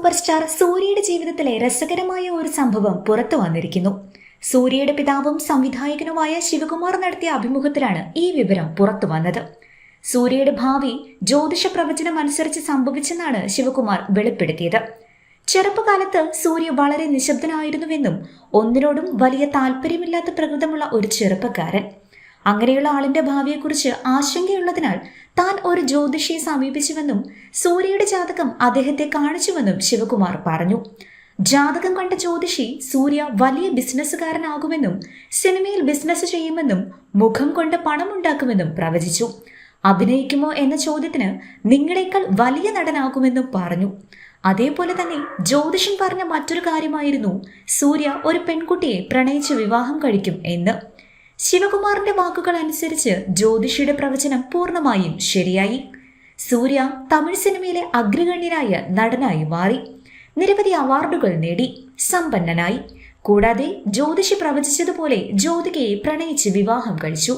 Super star സൂര്യയുടെ ജീവിതത്തിലെ രസകരമായ ഒരു സംഭവം പുറത്തു വന്നിരിക്കുന്നു. സൂര്യയുടെ പിതാവും സംവിധായകനുമായ ശിവകുമാർ നടത്തിയ അഭിമുഖത്തിലാണ് ഈ വിവരം പുറത്തു വന്നത്. സൂര്യയുടെ ഭാവി ജ്യോതിഷ പ്രവചനം അനുസരിച്ച് സംഭവിച്ചെന്നാണ് ശിവകുമാർ വെളിപ്പെടുത്തിയത്. ചെറുപ്പകാലത്ത് സൂര്യ വളരെ നിശബ്ദനായിരുന്നുവെന്നും ഒന്നിനോടും വലിയ താല്പര്യമില്ലാത്ത പ്രകൃതമുള്ള ഒരു ചെറുപ്പക്കാരൻ. അങ്ങനെയുള്ള ആളിന്റെ ഭാവിയെക്കുറിച്ച് ആശങ്കയുള്ളതിനാൽ താൻ ഒരു ജ്യോതിഷിയെ സമീപിച്ചുവെന്നും സൂര്യയുടെ ജാതകം അദ്ദേഹത്തെ കാണിച്ചുവെന്നും ശിവകുമാർ പറഞ്ഞു. ജാതകം കണ്ട ജ്യോതിഷി സൂര്യ വലിയ ബിസിനസ്സുകാരനാകുമെന്നും സിനിമയിൽ ബിസിനസ് ചെയ്യുമെന്നും മുഖം കൊണ്ട് പണമുണ്ടാക്കുമെന്നും പ്രവചിച്ചു. അഭിനയിക്കുമോ എന്ന ചോദ്യത്തിന് നിങ്ങളെക്കാൾ വലിയ നടനാകുമെന്നും പറഞ്ഞു. അതേപോലെ തന്നെ ജ്യോതിഷൻ പറഞ്ഞ മറ്റൊരു കാര്യമായിരുന്നു സൂര്യ ഒരു പെൺകുട്ടിയെ പ്രണയിച്ച് വിവാഹം കഴിക്കും എന്ന്. ശിവകുമാറിന്റെ വാക്കുകൾ അനുസരിച്ച് ജ്യോതിഷിയുടെ പ്രവചനം പൂർണമായും ശരിയായി. സൂര്യ തമിഴ് സിനിമയിലെ അഗ്രഗണ്യനായ നടനായി മാറി. നിരവധി അവാർഡുകൾ നേടി സമ്പന്നനായി. കൂടാതെ ജ്യോതിഷി പ്രവചിച്ചതുപോലെ ജ്യോതികയെ പ്രണയിച്ച് വിവാഹം കഴിച്ചു.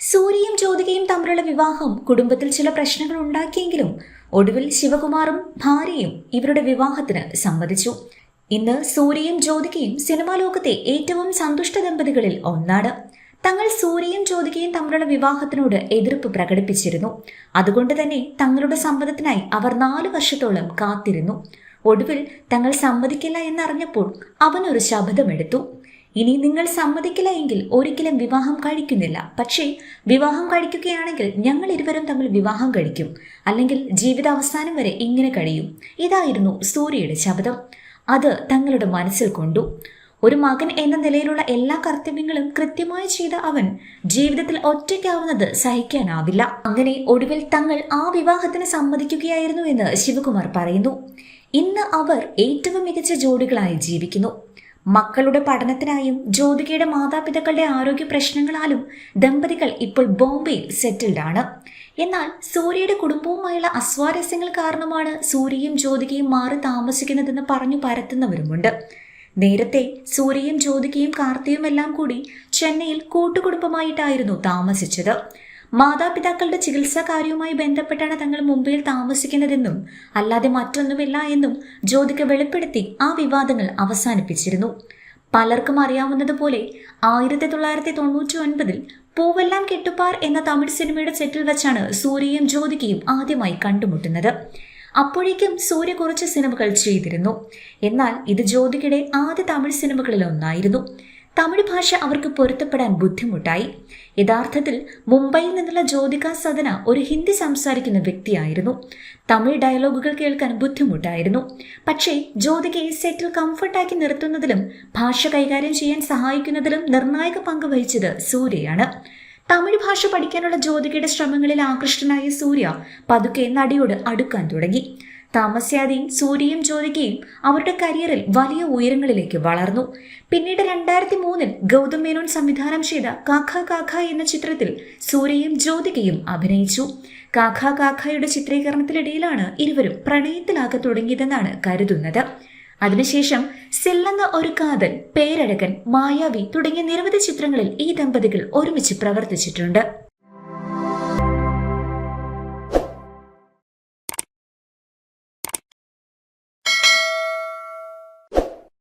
സൂര്യയും ജ്യോതികയും തമ്മിലുള്ള വിവാഹം കുടുംബത്തിൽ ചില പ്രശ്നങ്ങൾ ഉണ്ടാക്കിയെങ്കിലും ഒടുവിൽ ശിവകുമാറും ഭാര്യയും ഇവരുടെ വിവാഹത്തിന് സമ്മതിച്ചു. ഇന്ന് സൂര്യയും ജ്യോതികയും സിനിമാ ലോകത്തെ ഏറ്റവും സന്തുഷ്ട ദമ്പതികളിൽ ഒന്നാണ്. തങ്ങൾ സൂര്യയും ജ്യോതികയും തമ്മിലുള്ള വിവാഹത്തിനോട് എതിർപ്പ് പ്രകടിപ്പിച്ചിരുന്നു. അതുകൊണ്ട് തന്നെ തങ്ങളുടെ സമ്മതത്തിനായി അവർ നാലു വർഷത്തോളം കാത്തിരുന്നു. ഒടുവിൽ തങ്ങൾ സമ്മതിക്കില്ല എന്നറിഞ്ഞപ്പോൾ അവനൊരു ശബ്ദമെടുത്തു ഇനി നിങ്ങൾ സമ്മതിക്കില്ല എങ്കിൽ ഒരിക്കലും വിവാഹം കഴിക്കുന്നില്ല. പക്ഷേ വിവാഹം കഴിക്കുകയാണെങ്കിൽ ഞങ്ങൾ ഇരുവരും തമ്മിൽ വിവാഹം കഴിക്കും. അല്ലെങ്കിൽ ജീവിതാവസാനം വരെ ഇങ്ങനെ കഴിയും. ഇതായിരുന്നു സൂര്യയുടെ ശബ്ദം അത് തങ്ങളുടെ മനസ്സിൽ കൊണ്ടു. ഒരു മകൻ എന്ന നിലയിലുള്ള എല്ലാ കർത്തവ്യങ്ങളും കൃത്യമായി ചെയ്ത അവൻ ജീവിതത്തിൽ ഒറ്റയ്ക്കാവുന്നത് സഹിക്കാനാവില്ല. അങ്ങനെ ഒടുവിൽ തങ്ങൾ ആ വിവാഹത്തിന് സമ്മതിക്കുകയായിരുന്നു എന്ന് ശിവകുമാർ പറയുന്നു. ഇന്ന് അവർ ഏറ്റവും മികച്ച ജോഡികളായി ജീവിക്കുന്നു. മക്കളുടെ പഠനത്തിനായും ജ്യോതികയുടെ മാതാപിതാക്കളുടെ ആരോഗ്യ പ്രശ്നങ്ങളാലും ദമ്പതികൾ ഇപ്പോൾ ബോംബെയിൽ സെറ്റിൽഡ് ആണ്. എന്നാൽ സൂര്യയുടെ കുടുംബവുമായുള്ള അസ്വാരസ്യങ്ങൾ കാരണമാണ് സൂര്യയും ജ്യോതികയും മാറി താമസിക്കുന്നതെന്ന് പറഞ്ഞു പരത്തുന്നവരുമുണ്ട്. നേരത്തെ സൂര്യയും ജ്യോതികയും കാർത്തിയും എല്ലാം കൂടി ചെന്നൈയിൽ കൂട്ടുകുടുംബമായിട്ടായിരുന്നു താമസിച്ചത്. മാതാപിതാക്കളുടെ ചികിത്സാ കാര്യവുമായി ബന്ധപ്പെട്ടാണ് തങ്ങൾ മുംബൈയിൽ താമസിക്കുന്നതെന്നും അല്ലാതെ മറ്റൊന്നുമില്ല എന്നും ജ്യോതിക വെളിപ്പെടുത്തി ആ വിവാദങ്ങൾ അവസാനിപ്പിച്ചിരുന്നു. പലർക്കും അറിയാവുന്നതുപോലെ ആയിരത്തി തൊള്ളായിരത്തി തൊണ്ണൂറ്റി ഒൻപതിൽ പൂവെല്ലാം കെട്ടുപാർ എന്ന തമിഴ് സിനിമയുടെ സെറ്റിൽ വെച്ചാണ് സൂര്യയും ജ്യോതികയും ആദ്യമായി കണ്ടുമുട്ടുന്നത്. അപ്പോഴേക്കും സൂര്യ കുറച്ച് സിനിമകൾ ചെയ്തിരുന്നു. എന്നാൽ ഇത് ജ്യോതികയുടെ ആദ്യ തമിഴ് സിനിമകളിൽ ഒന്നായിരുന്നു. തമിഴ് ഭാഷ അവർക്ക് പൊരുത്തപ്പെടാൻ ബുദ്ധിമുട്ടായി. യഥാർത്ഥത്തിൽ മുംബൈയിൽ നിന്നുള്ള ജ്യോതിക സദന ഒരു ഹിന്ദി സംസാരിക്കുന്ന വ്യക്തിയായിരുന്നു. തമിഴ് ഡയലോഗുകൾ കേൾക്കാൻ ബുദ്ധിമുട്ടായിരുന്നു. പക്ഷേ ജ്യോതികയെ സെറ്റിൽ കംഫർട്ടാക്കി നിർത്തുന്നതിലും ഭാഷ കൈകാര്യം ചെയ്യാൻ സഹായിക്കുന്നതിലും നിർണായക പങ്ക് വഹിച്ചത് സൂര്യയാണ്. തമിഴ് ഭാഷ പഠിക്കാനുള്ള ജ്യോതികയുടെ ശ്രമങ്ങളിൽ ആകൃഷ്ടനായ സൂര്യ പതുക്കെ നടിയോട് അടുക്കാൻ തുടങ്ങി. താമസ്യാതെ സൂര്യയും ജ്യോതികയും അവരുടെ കരിയറിൽ വലിയ ഉയരങ്ങളിലേക്ക് വളർന്നു. പിന്നീട് രണ്ടായിരത്തി മൂന്നിൽ ഗൗതം മേനോൻ സംവിധാനം ചെയ്ത കാഖ കാഖ എന്ന ചിത്രത്തിൽ സൂര്യയും ജ്യോതികയും അഭിനയിച്ചു. കാഖ കാഖയുടെ ചിത്രീകരണത്തിനിടയിലാണ് ഇരുവരും പ്രണയത്തിലാക തുടങ്ങിയതെന്നാണ് കരുതുന്നത്. അതിനുശേഷം സെല്ലെന്ന ഒരു കാതൽ പേരഴകൻ മായാവി തുടങ്ങിയ നിരവധി ചിത്രങ്ങളിൽ ഈ ദമ്പതികൾ ഒരുമിച്ച് പ്രവർത്തിച്ചിട്ടുണ്ട്.